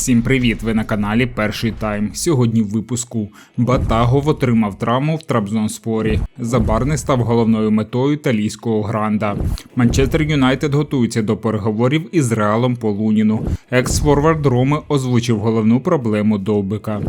Всім привіт! Ви на каналі Перший Тайм. Сьогодні в випуску Батагов отримав травму в Трабзонспорі. Забарний став головною метою італійського гранда. Манчестер Юнайтед готується до переговорів із Реалом по Луніну. Екс-форвард Роми озвучив головну проблему Довбика.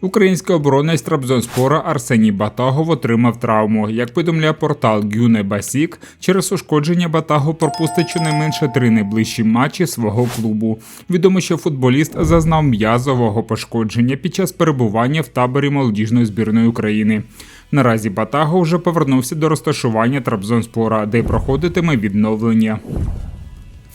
Український оборонець Трабзонспора Арсеній Батагов отримав травму. Як повідомляє портал Гюне Басік, через ушкодження Батагов пропустить щонайменше три найближчі матчі свого клубу. Відомо, що футболіст зазнав м'язового пошкодження під час перебування в таборі молодіжної збірної України. Наразі Батагов вже повернувся до розташування Трабзонспора, де й проходитиме відновлення.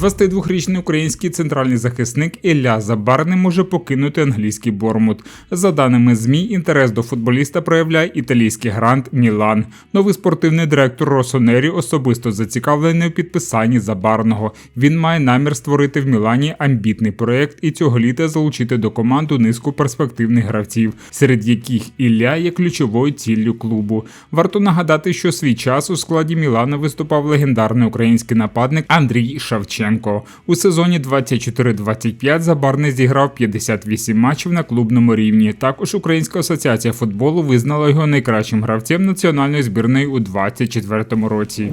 22-річний український центральний захисник Ілля Забарний може покинути англійський Бормут. За даними ЗМІ, інтерес до футболіста проявляє італійський грант Мілан. Новий спортивний директор Росонері особисто зацікавлений у підписанні Забарного. Він має намір створити в Мілані амбітний проект і цього літа залучити до команду низку перспективних гравців, серед яких Ілля є ключовою ціллю клубу. Варто нагадати, що свій час у складі Мілана виступав легендарний український нападник Андрій Шавченко. У сезоні 24-25 Забарний зіграв 58 матчів на клубному рівні. Також Українська асоціація футболу визнала його найкращим гравцем національної збірної у 2024 році.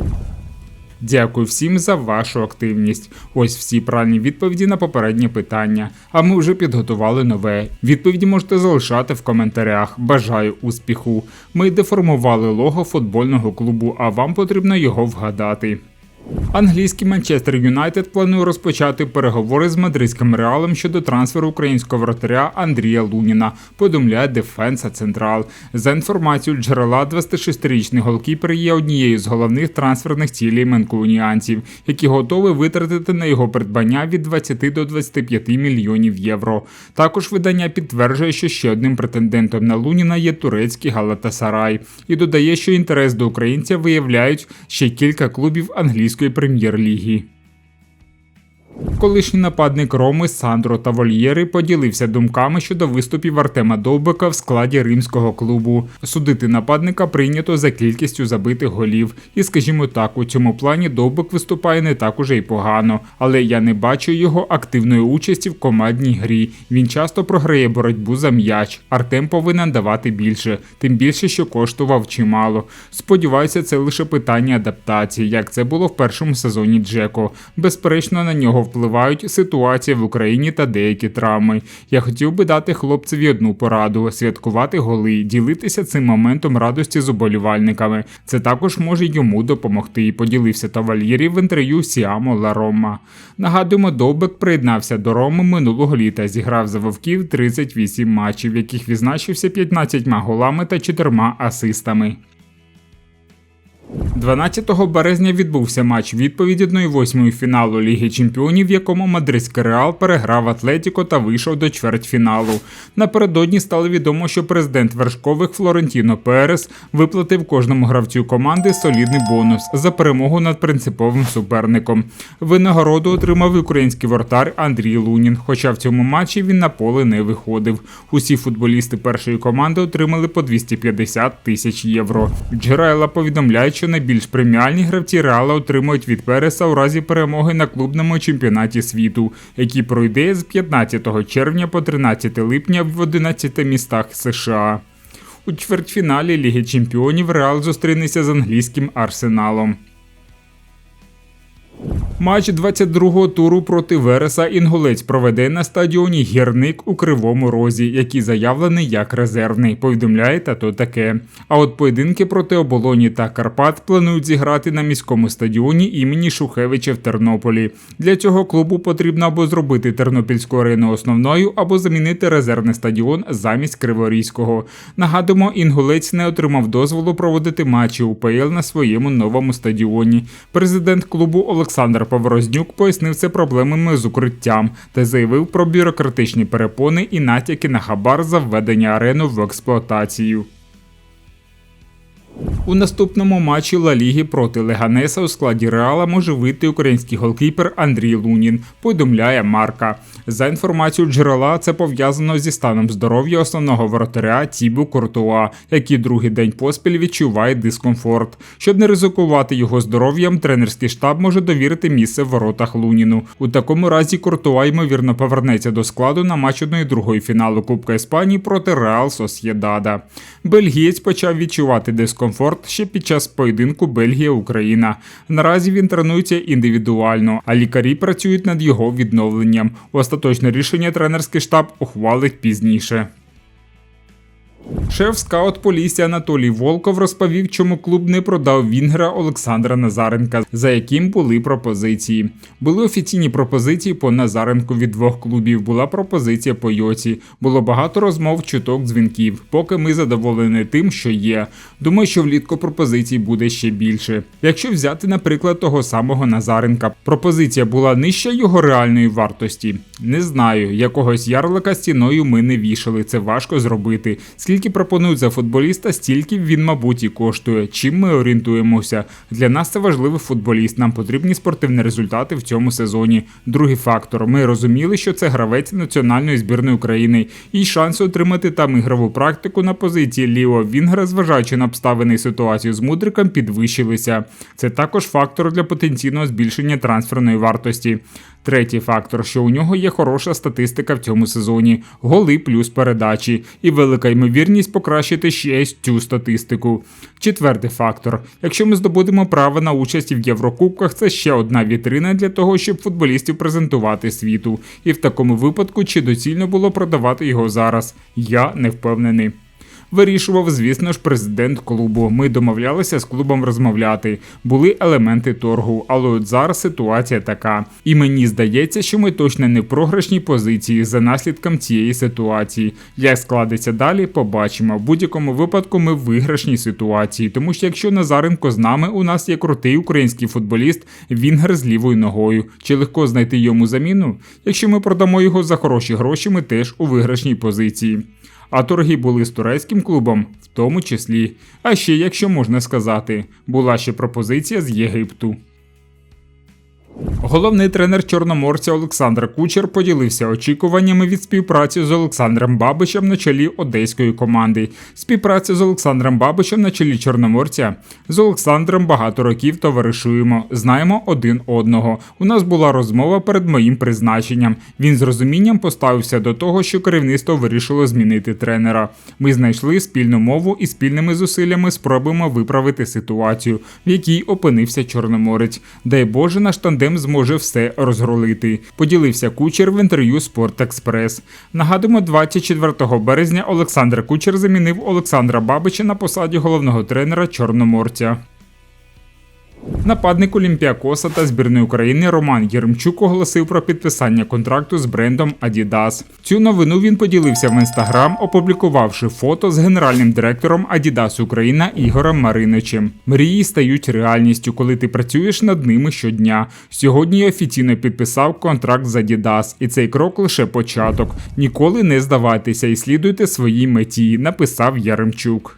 Дякую всім за вашу активність. Ось всі правильні відповіді на попереднє питання. А ми вже підготували нове. Відповіді можете залишати в коментарях. Бажаю успіху. Ми деформували лого футбольного клубу, а вам потрібно його вгадати. Англійський Манчестер Юнайтед планує розпочати переговори з мадридським реалом щодо трансферу українського вратаря Андрія Луніна. Повідомляє Дефенса Централ. За інформацією джерела, 26-річний голкіпер є однією з головних трансферних цілей менкуніанців, які готові витратити на його придбання від 20 до 25 мільйонів євро. Також видання підтверджує, що ще одним претендентом на Луніна є турецький Галатасарай, і додає, що інтерес до українця виявляють ще кілька клубів англійської прем'єр-ліги. Колишній нападник Роми Сандро Тавольєри поділився думками щодо виступів Артема Довбика в складі римського клубу. Судити нападника прийнято за кількістю забитих голів. І, скажімо так, у цьому плані Довбик виступає не так уже й погано, але я не бачу його активної участі в командній грі. Він часто програє боротьбу за м'яч. Артем повинен давати більше, тим більше, що коштував чимало. Сподіваюся, це лише питання адаптації, як це було в першому сезоні Джеко. Безперечно, на нього впливають ситуація в Україні та деякі травми. Я хотів би дати хлопцеві одну пораду: святкувати голи, ділитися цим моментом радості з уболівальниками. Це також може йому допомогти. І поділився Тавальєрі в інтерв'ю Сіамо Ла Рома. Нагадуємо, Довбек приєднався до Роми минулого літа. Зіграв за вовків 38 матчів, в яких відзначився 15 голами та 4 асистами. 12 березня відбувся матч відповіді 1-8 фіналу Ліги Чемпіонів, в якому мадридський реал переграв Атлетіко та вийшов до чвертьфіналу. Напередодні стало відомо, що президент вершкових Флорентіно Перес виплатив кожному гравцю команди солідний бонус за перемогу над принциповим суперником. Винагороду отримав український вратар Андрій Лунін. Хоча в цьому матчі він на поле не виходив. Усі футболісти першої команди отримали по 250 тисяч євро. Джерела повідомляють, що найбільш преміальні гравці Реала отримують від Переса у разі перемоги на клубному чемпіонаті світу, який пройде з 15 червня по 13 липня в 11 містах США. У чвертьфіналі Ліги Чемпіонів Реал зустрінеться з англійським арсеналом. Матч 22-го туру проти Вереса інгулець проведе на стадіоні гірник у Кривому Розі, який заявлений як резервний. Повідомляє та то таке. А от поєдинки проти оболоні та Карпат планують зіграти на міському стадіоні імені Шухевича в Тернополі. Для цього клубу потрібно або зробити Тернопільську арену основною, або замінити резервний стадіон замість Криворізького. Нагадуємо, інгулець не отримав дозволу проводити матчі УПЛ на своєму новому стадіоні. Президент клубу Олександр Поворознюк пояснив це проблемами з укриттям та заявив про бюрократичні перепони і натяки на хабар за введення арену в експлуатацію. У наступному матчі Ла Ліги проти Леганеса у складі Реала може вийти український голкіпер Андрій Лунін, повідомляє Марка. За інформацією джерела, це пов'язано зі станом здоров'я основного воротаря Тібу Куртуа, який другий день поспіль відчуває дискомфорт. Щоб не ризикувати його здоров'ям, тренерський штаб може довірити місце в воротах Луніну. У такому разі Куртуа ймовірно повернеться до складу на матч 1-2 фіналу Кубка Іспанії проти Реал Сосєдада. Бельгієць почав відчувати дискомфорт ще під час поєдинку Бельгія-Україна. Наразі він тренується індивідуально, а лікарі працюють над його відновленням. Остаточне рішення тренерський штаб ухвалить пізніше. Шеф скаут Полісся Анатолій Волков розповів, чому клуб не продав Вінгера Олександра Назаренка, за яким були пропозиції. Були офіційні пропозиції по Назаренку від двох клубів. Була пропозиція по Йоці. Було багато розмов, чуток, дзвінків. Поки ми задоволені тим, що є. Думаю, що влітку пропозицій буде ще більше. Якщо взяти, наприклад, того самого Назаренка, пропозиція була нижча його реальної вартості. Не знаю, якогось ярлика стіною ми не вішали. Це важко зробити. Скільки пропонують за футболіста, стільки він, мабуть, і коштує. Чим ми орієнтуємося? Для нас це важливий футболіст. Нам потрібні спортивні результати в цьому сезоні. Другий фактор: ми розуміли, що це гравець національної збірної України, і шанси отримати там ігрову практику на позиції Ліо Вінгера, зважаючи на обставини і ситуацію з мудриком, підвищилися. Це також фактор для потенційного збільшення трансферної вартості. Третій фактор, що у нього є хороша статистика в цьому сезоні, голи плюс передачі, і велика ймовірність покращити ще цю статистику. Четвертий фактор: якщо ми здобудемо право на участь в Єврокубках, це ще одна вітрина для того, щоб футболістів презентувати світу. І в такому випадку чи доцільно було продавати його зараз? Я не впевнений. Вирішував, звісно ж, президент клубу. Ми домовлялися з клубом розмовляти. Були елементи торгу, але от зараз ситуація така. І мені здається, що ми точно не в програшній позиції за наслідком цієї ситуації. Як складеться далі, побачимо. В будь-якому випадку ми в виграшній ситуації, тому що якщо Назаренко з нами, у нас є крутий український футболіст, Вінгер з лівою ногою. Чи легко знайти йому заміну? Якщо ми продамо його за хороші гроші, ми теж у виграшній позиції. А торги були з турецьким клубом, в тому числі. А ще, якщо можна сказати, була ще пропозиція з Єгипту. Головний тренер Чорноморця Олександр Кучер поділився очікуваннями від співпраці з Олександром Бабичем на чолі одеської команди. Співпраця з Олександром Бабичем на чолі Чорноморця. З Олександром багато років товаришуємо, знаємо один одного. У нас була розмова перед моїм призначенням. Він з розумінням поставився до того, що керівництво вирішило змінити тренера. Ми знайшли спільну мову і спільними зусиллями спробуємо виправити ситуацію, в якій опинився Чорноморець. Дай Боже, наш тандем зможе все розгролити. Поділився кучер в інтерв'ю Спорт-Експрес. Нагадуємо, 24 березня Олександр Кучер замінив Олександра Бабича на посаді головного тренера Чорноморця. Нападник Олімпіакоса та збірної України Роман Єремчук оголосив про підписання контракту з брендом Adidas. Цю новину він поділився в інстаграм, опублікувавши фото з генеральним директором Adidas Україна Ігорем Мариничем. Мрії стають реальністю, коли ти працюєш над ними щодня. Сьогодні я офіційно підписав контракт з Adidas, і цей крок лише початок. Ніколи не здавайтеся і слідуйте своїй меті, написав Яремчук.